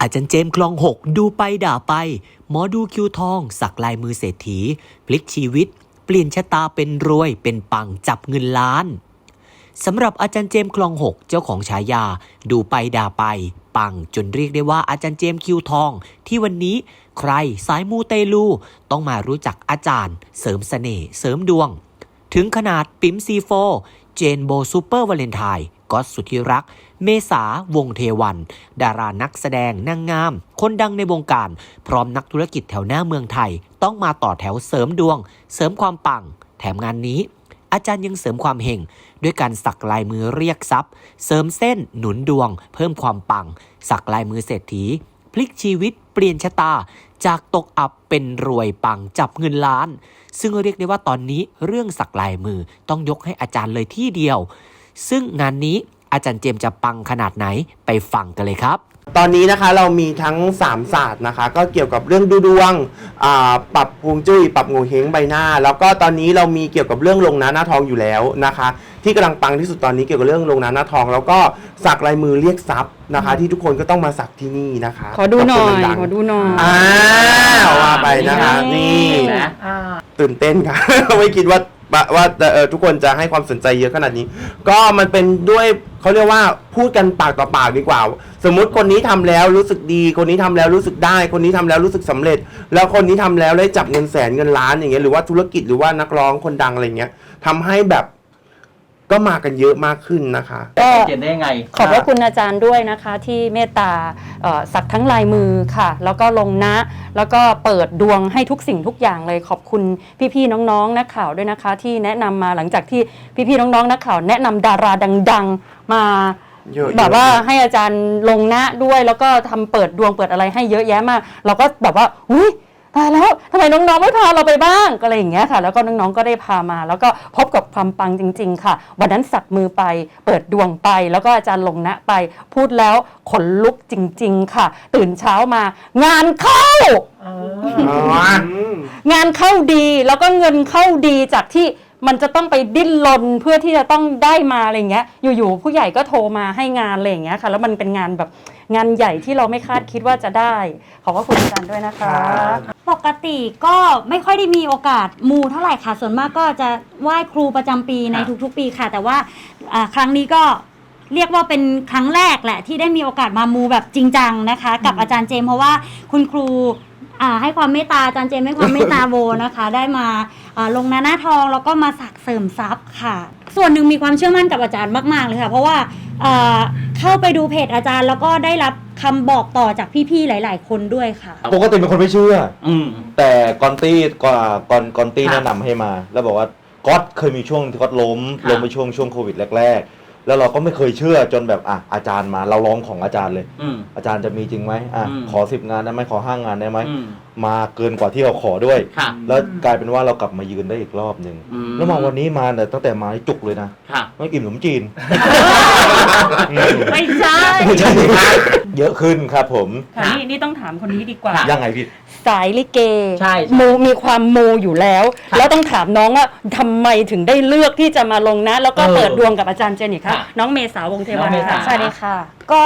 อาจารย์เจมคลองหกดูไปด่าไป หมอดูคิวทอง สักลายมือเศรษฐี พลิกชีวิต เปลี่ยนชะตาเป็นรวยเป็นปังจับเงินล้านสำหรับอาจารย์เจมคลองหกเจ้าของฉายา ดูไปด่าไป ปังจนเรียกได้ว่าอาจารย์เจมคิวทอง ที่วันนี้ใครสายมูเตลู ต้องมารู้จักอาจารย์ เสริมเสน่ห์เสริมดวง ถึงขนาดปิ๋มซีโฟเจนโบซูเปอร์วาเลนไทน์ ก็อตสุดที่รัก เมษาวงเทวัน ดารานักแสดงนางงาม คนดังในวงการ พร้อมนักธุรกิจแถวหน้าเมืองไทย ต้องมาต่อแถวเสริมดวง เสริมความปัง แถมงานนี้ อาจารย์ยังเสริมความเห่งด้วยการสักลายมือเรียกทรัพย์ เสริมเส้นหนุนดวง เพิ่มความปัง สักลายมือเศรษฐีพลิกชีวิตเปลี่ยนชะตา จากตกอับเป็นรวยปังจับเงินล้าน ซึ่งเรียกได้ว่าตอนนี้เรื่องสักลายมือต้องยกให้อาจารย์เลยที่เดียว ซึ่งงานนี้อาจารย์เจมส์จะปังขนาดไหนไปฟังกันเลยครับ ตอนนี้นะคะเรามีทั้ง 3 ศาสตร์นะคะ ก็เกี่ยวกับเรื่องดูดวงอ่าปรับภูมิจุ้ยปรับงูเฮงใบหน้า แล้วก็ตอนนี้เรามีเกี่ยวกับเรื่องลงหน้าหน้าทองอยู่แล้วนะคะ ที่กำลังปังที่สุดตอนนี้เกี่ยวกับเรื่องลงหน้าหน้าทอง แล้วก็สักลายมือเรียกทรัพย์นะคะ ที่ทุกคนก็ต้องมาสักที่นี่นะคะขอดูหน่อยขบคุณดังๆขอดูหน่อยอ่าว่าไปนะคะนี่นะตื่นเต้นค่ะไม่คิดว่า ว่าวาเอ่อทุกคนจะให้ความสนใจเยอะขนาดนี้ ก็มันเป็นด้วยเขาเรียกว่าพูดกันปากต่อปากดีกว่า สมมุติคนนี้ทำแล้วรู้สึกดี คนนี้ทำแล้วรู้สึกได้ คนนี้ทำแล้วรู้สึกสำเร็จ แล้วคนนี้ทำแล้วได้จับเงินแสนเงินล้านอย่างเงี้ยหรือว่าธุรกิจหรือว่านักร้องคนดังอะไรเงี้ยทำให้แบบ ก็มากันเยอะมากขึ้นนะคะ ก็เจนได้ยังไง ขอบพระคุณอาจารย์ด้วยนะคะที่เมตตาเอ่อสักทั้งลายมือค่ะ แล้วก็ลงนะ แล้วก็เปิดดวงให้ทุกสิ่งทุกอย่างเลยขอบคุณพี่ๆน้องๆนักข่าวด้วยนะคะ ที่แนะนำมาหลังจากที่พี่ๆน้องๆนักข่าวแนะนำดาราดัง ๆ มาเยอะๆ แบบว่าให้อาจารย์ลงนะด้วยแล้วก็ทำเปิดดวงเปิดอะไรให้เยอะแยะมาก เราก็แบบว่าอุ้ย ตายแล้วทำไมน้องๆไม่พาเราไปบ้างก็อะไรอย่างเงี้ยค่ะ แล้วก็น้องๆก็ได้พามา แล้วก็พบกับความปังจริง ๆ ค่ะ วันนั้นสักมือไป เปิดดวงไป แล้วก็อาจารย์ลงนะไป พูดแล้วขนลุกจริง ๆ ค่ะ ตื่นเช้ามางานเข้า อ๋อ งานเข้าดีแล้วก็เงินเข้าดีจากที่ มันจะต้องไปดิ้นรนเพื่อที่จะต้องได้มาอะไรเงี้ย อยู่ๆผู้ใหญ่ก็โทรมาให้งานอะไรอย่างเงี้ยค่ะ แล้วมันเป็นงานแบบงานใหญ่ที่เราไม่คาดคิดว่าจะได้ ขอบพระคุณอาจารย์ด้วยนะคะปกติก็ไม่ค่อยได้มีโอกาสมูเท่าไหร่ค่ะ ส่วนมากก็จะไหว้ครูประจำปีในครับทุกๆ ปีค่ะ แต่ว่าอ่าครั้งนี้ก็เรียกว่าเป็นครั้งแรกแหละที่ได้มีโอกาสมามูแบบจริงจังนะคะ กับอาจารย์เจมส์เพราะว่าคุณครู อ่าให้ความเมตตาอาจารย์เจมส์ให้ความเมตตาโบนะคะ ได้มาอ่าลงหน้าหน้าทองแล้วก็มาสักเสริมทรัพย์ค่ะ ส่วนหนึ่งมีความเชื่อมั่นกับอาจารย์มาก ๆ เลยค่ะ เพราะว่าอ่าเข้าไปดูเพจอาจารย์ แล้วก็ได้รับคำบอกต่อจากพี่ ๆ หลาย ๆ คนด้วยค่ะ ปกติเป็นคนไม่เชื่อ อืม แต่กอนตี้กว่ากอนกอนตี้ครับแนะนำให้มา แล้วบอกว่าก๊อตเคยมีช่วงที่ก๊อตล้มครับล้มไปช่วงช่วงโควิดแรกๆ แล้วเราก็ไม่เคยเชื่อจนแบบอะอาจารย์มาเราร้องของอาจารย์เลย อืม อาจารย์จะมีจริงไหมอะอืม ขอสิบงานได้ไหมขอห้างงานได้ไหมอืมมาเกินกว่าที่เราขอด้วย ค่ะ แล้วกลายเป็นว่าเรากลับมายืนได้อีกรอบหนึ่งอืม แล้วมาวันนี้มาเนี่ยตั้งแต่มานี่จุกเลยนะค่ะ ไม่อิ่มขนมจีน ไม่ใช่เยอะขึ้นครับผมค่ะนี่นี่ต้องถามคนนี้ดีกว่าค่ะยังไงพี่ สายลิเกใช่ใช่มูมีความมูอยู่แล้ว ค่ะแล้วต้องถามน้องว่าทำไมถึงได้เลือกที่จะมาลงนะ แล้วก็เออ เปิดดวงกับอาจารย์เจนอีกค่ะค่ะน้องเมษาวงศ์เทน้วัอนงเมษา ค่ะ สวัสดีค่ะ ก็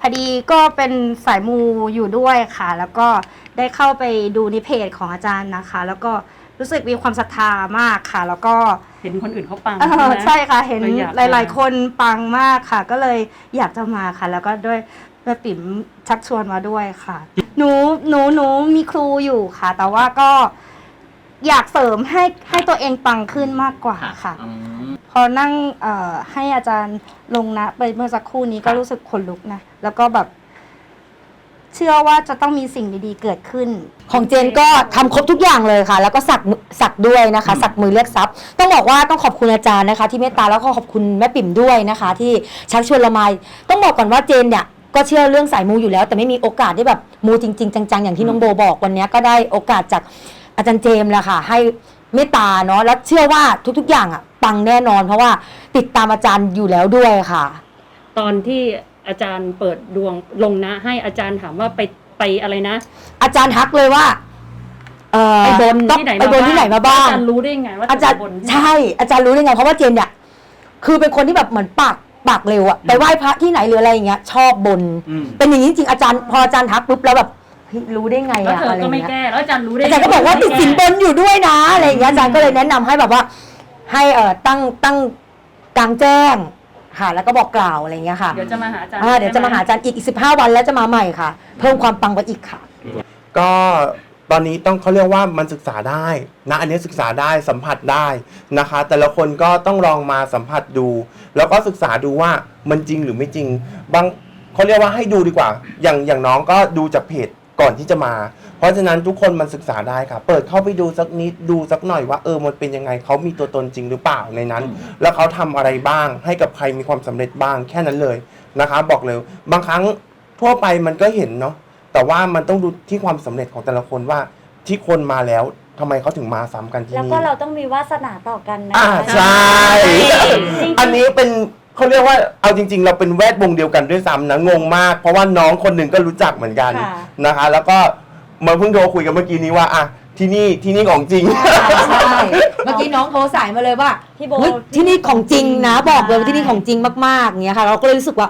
พอดีก็เป็นสายมูอยู่ด้วยค่ะ แล้วก็ได้เข้าไปดูในเพจของอาจารย์นะคะ แล้วก็รู้สึกมีความศรัทธามากค่ะ แล้วก็เห็นคนอื่นเขาปังเออไหม ใช่ค่ะเห็นเลยอยากหลายมาๆคนปังมากค่ะ ก็เลยอยากจะมาค่ะ แล้วก็ด้วยแม่ปิ๋มชักชวนมาด้วยค่ะ หนูหนูหนูมีครูอยู่ค่ะ แต่ว่าก็ อยากเสริมให้ให้ตัวเองปังขึ้นมากกว่าค่ะ อืม พอนั่งเอ่อให้อาจารย์ลงนะไปเมื่อสักครู่นี้ก็รู้สึกขนลุกนะ แล้วก็แบบ เชื่อว่าจะต้องมีสิ่งดีๆเกิดขึ้น ของเจนก็ทำครบทุกอย่างเลยค่ะ แล้วก็สักมือสักด้วยนะคะ อืม สักมือเรียกทรัพย์ ต้องบอกว่าต้องขอบคุณอาจารย์นะคะ ที่เมตตาแล้วก็ขอบคุณแม่ปิ่มด้วยนะคะ ที่ชักชวนเรามาต้องบอกก่อนว่าเจนเนี่ยก็เชื่อเรื่องสายมูอยู่แล้ว แต่ไม่มีโอกาสได้แบบมูจริงๆจังๆอย่างที่น้องโบบอกวันนี้ก็ได้โอกาสจาก อาจารย์เจมส์แหละค่ะ ให้เมตตาเนาะแล้วเชื่อว่าทุกๆ อย่างอะปังแน่นอน เพราะว่าติดตามอาจารย์อยู่แล้วด้วยค่ะ ตอนที่อาจารย์เปิดดวงลงนะ ให้อาจารย์ถามว่าไปไปอะไรนะ อาจารย์ทักเลยว่าเออไปบนต้องที่ไหนไปบนที่ไหนมาบ้าง อาจารย์รู้ได้ไงว่าอาจารย์จะไปบนที่ไหน ใช่อาจารย์รู้ได้ไงเพราะว่าเจนเนี่ยคือเป็นคนที่แบบเหมือนปากปากเร็วอะไปไหว้พระที่ไหนหรืออะไรอย่างเงี้ยชอบบนเป็นอย่างนี้จริงๆอาจารย์พออาจารย์ทักปุ๊บแล้วแบบ เฮ้ยรู้ได้ไงแล้วอะเธออะไรก็ไม่เงี้ย แก้แล้วอาจารย์รู้ได้อาจารย์ก็บอกว่าติดสินบนอยู่ด้วยนะอะไรอย่างเงี้ยอาจารย์ก็เลยแนะนำให้แบบว่า ให้เอ่อตั้งตั้งกลางแจ้งค่ะ แล้วก็บอกกล่าวอะไรอย่างเงี้ยค่ะเดี๋ยวจะมาหาอาจารย์อ่าเดี๋ยวจะมาหาอาจารย์อีกอีกสิบห้าวันแล้วจะมาใหม่ค่ะ เพิ่มความปังไปอีกค่ะ ก็ตอนนี้ต้องเขาเรียกว่ามันศึกษาได้นะอันนี้ศึกษาได้สัมผัสได้นะคะ แต่ละคนก็ต้องลองมาสัมผัสดู แล้วก็ศึกษาดูว่ามันจริงหรือไม่จริง บางเขาเรียกว่าให้ดูดีกว่า อย่างอย่างน้องก็ดูจากเพจ ก่อนที่จะมา เพราะฉะนั้นทุกคนมันศึกษาได้ค่ะ เปิดเข้าไปดูสักนิดดูสักหน่อยว่าเออมันเป็นยังไงเขามีตัวตนจริงหรือเปล่าในนั้น แล้วเขาทำอะไรบ้างให้กับใครมีความสำเร็จบ้างแค่นั้นเลยนะคะ บอกเลยบางครั้งทั่วไปมันก็เห็นเนาะแต่ว่ามันต้องดูที่ความสำเร็จของแต่ละคนว่าที่คนมาแล้วทำไมเขาถึงมาซ้ำกันที่แล้วนี่ ก็เราต้องมีวาสนาต่อกันนะอ่าคะใช่ จริงๆ อันนี้เป็น เขาเรียกว่าเอาจริง ๆ เราเป็นแวดวงเดียวกันด้วยซ้ำนะงงมาก เพราะว่าน้องคนหนึ่งก็รู้จักเหมือนกันค่ะ นะคะ แล้วก็มาเพิ่งโทรคุยกันเมื่อกี้นี้ว่าอะที่นี่ที่นี่ของจริง ใช่เมื่อกี้น้องโทรสายมาเลยว่าพี่โบ เฮ้ยที่นี่ของจริงนะ บอกเลยว่าที่นี่ของจริงมากๆเงี้ยค่ะ เราก็เลยรู้สึกว่า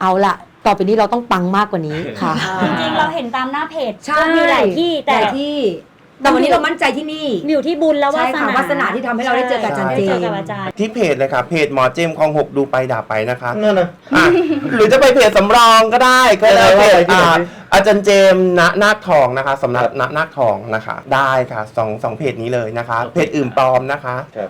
เอาละต่อไปนี้เราต้องปังมากกว่านี้ค่ะ จริงๆเราเห็นตามหน้าเพจใช่ก็มีหลายที่แต่หลายที่ แต่วันนี้เรามั่นใจที่นี่อยู่ที่บุญแล้ววาใช่สค่ะนา วาสนาที่ทำให้เราได้เจอกับอาจารย์ได้เจอเจมส์ กับอาจารย์ ที่เพจเลยค่ะ เพจหมอเจมส์คลองหกดูไปด่าไปนะคะนั่นนะ อะหรือจะไปเพจสำรองก็ได้ก็ได้เอเพอจไปที่ไหนอ่าอาจารย์เจมส์ณนาคทองนะคะสำนักณนาคทองนะคะ ได้ค่ะสองสองเพจนี้เลยนะคะ เพจอื่นปลอมนะคะ ครับ